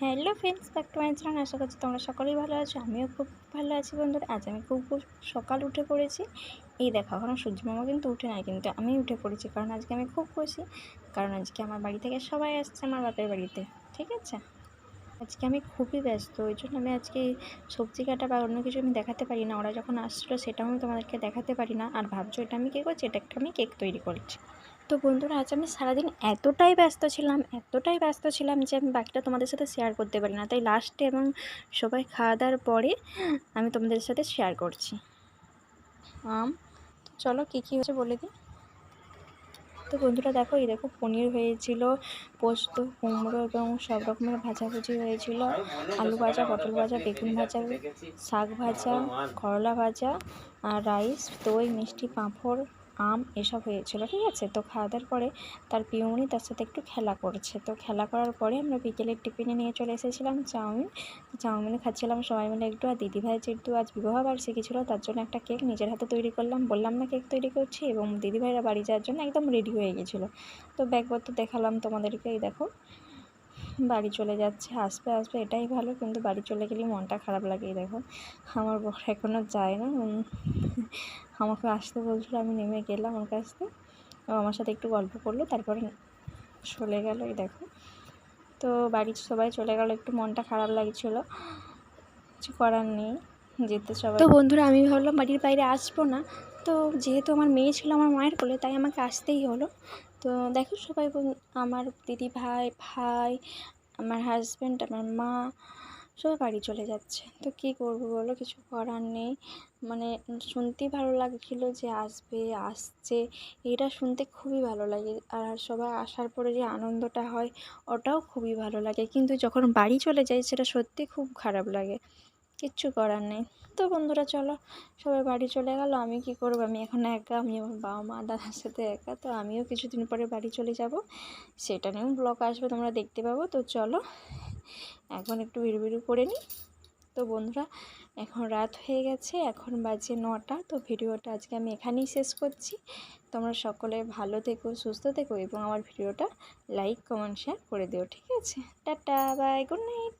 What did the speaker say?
Hello friends, back to my channel. আশা করছি তোমরা সকলেই ভালো আছো। আমিও খুব ভালো আছি বন্ধুরা। আজ আমি খুব সকাল উঠে পড়েছি। এই দেখো এখনও সূর্য মামা কিন্তু উঠে নাই, কিন্তু আমি উঠে পড়েছি। কারণ আজকে আমি খুব খুশি। কারণ আজকে আমার বাড়ি থেকে সবাই আসছে আমার বাপের বাড়িতে, ঠিক আছে? আজকে আমি খুবই ব্যস্ত, ওই জন্য আমি আজকে সবজি কাটা বা অন্য কিছু আমি দেখাতে পারি না। ওরা যখন আসছিল, সেটাও আমি তোমাদেরকে দেখাতে পারি না। আর ভাবছ, এটা আমি কী করছি? এটা একটা আমি কেক তৈরি করছি। তো বন্ধুরা, আজ আমি সারাদিন এতটাই ব্যস্ত ছিলাম, এতটাই ব্যস্ত ছিলাম যে আমি বাকিটা তোমাদের সাথে শেয়ার করতে পারি না। তাই লাস্টে এবং সবাই খাওয়া দাওয়ার পরে আমি তোমাদের সাথে শেয়ার করছি। আম, তো চলো কী কী হয়েছে বলে দিই। তো বন্ধুরা, দেখো, এই দেখো, পনির হয়েছিল, পোস্ত, কুমড়ো এবং সব রকমের ভাজাভুজি হয়েছিল। আলু ভাজা, পটল ভাজা, বেগুন ভাজা, শাক ভাজা, করলা ভাজা, আর রাইস দই, মিষ্টি, পাঁপড় আম এসব হয়েছিল, ঠিক আছে? তো খাওয়া দাওয়ার পরে তার পিউনি তার সাথে একটু খেলা করছে। তো খেলা করার পরে আমরা বিকেলের টিফিনে নিয়ে চলে এসেছিলাম চাউমিন। চাউমিন খাচ্ছিলাম সবাই মিলে একটু, আর দিদিভাই যেহেতু আজ বিবাহবার্ষিকী ছিল, তার জন্য একটা কেক নিজের হাতে তৈরি করলাম। বললাম, না, কেক তৈরি করছি। এবং দিদিভাইরা বাড়ি যাওয়ার জন্য একদম রেডি হয়ে গেছিল। তো ব্যাগপত্র দেখালাম তোমাদেরকে, এই দেখো। বাড়ি চলে যাচ্ছে, আসবে আসবে, এটাই ভালো। কিন্তু বাড়ি চলে গেলেই মনটা খারাপ লাগে দেখো। আমার বর এখনও যায় না। আমাকে আসতে বলছিল, আমি নেমে গেলাম ওর কাছ থেকে আমার সাথে একটু গল্প করল, তারপরে চলে গেল, এই দেখো। তো বাড়ির সবাই চলে গেল, একটু মনটা খারাপ লাগছিল। কিছু করার নেই, যেতে সবাই। তো বন্ধুরা, আমি ভাবলাম বাড়ির বাইরে আসব না। তো যেহেতু আমার মেয়ে ছিল আমার মায়ের কোলে, তাই আমাকে আসতেই হলো। তো দেখো সবাই আমার দিদি ভাই ভাই, আমার হাজব্যান্ড আমার মা সবাই বাড়ি চলে যাচ্ছে। তো কী করব বলো? কিছু করার নেই। মানে শুনতেই ভালো লাগছিল যে আসবে, আসছে। এটা শুনতে খুবই ভালো লাগে। আর সবাই আসার পরে যে আনন্দটা হয়, ওটাও খুবই ভালো লাগে। কিন্তু যখন বাড়ি চলে যায় সেটা সত্যি খুব খারাপ লাগে। কিচ্ছু করার নেই। তো বন্ধুরা, চলো। সবাই বাড়ি চলে গেল। আমি কি করব? আমি এখন একা। আমি আমার বাবা মা, দাদার সাথে একা। তো আমিও কিছুদিন পরে বাড়ি চলে যাব। সেটা নিয়েও ব্লগ আসবে, তোমরা দেখতে পাবো। তো চলো। এখন একটু বিড়ু করে নিই। তো বন্ধুরা, এখন রাত হয়ে গেছে, এখন বাজে নটা। তো ভিডিওটা আজকে আমি এখানেই শেষ করছি। তোমরা সকলে ভালো থেকো, সুস্থ থেকো এবং আমার ভিডিওটা লাইক, কমেন্ট শেয়ার করে দিও, ঠিক আছে? Tata bye good night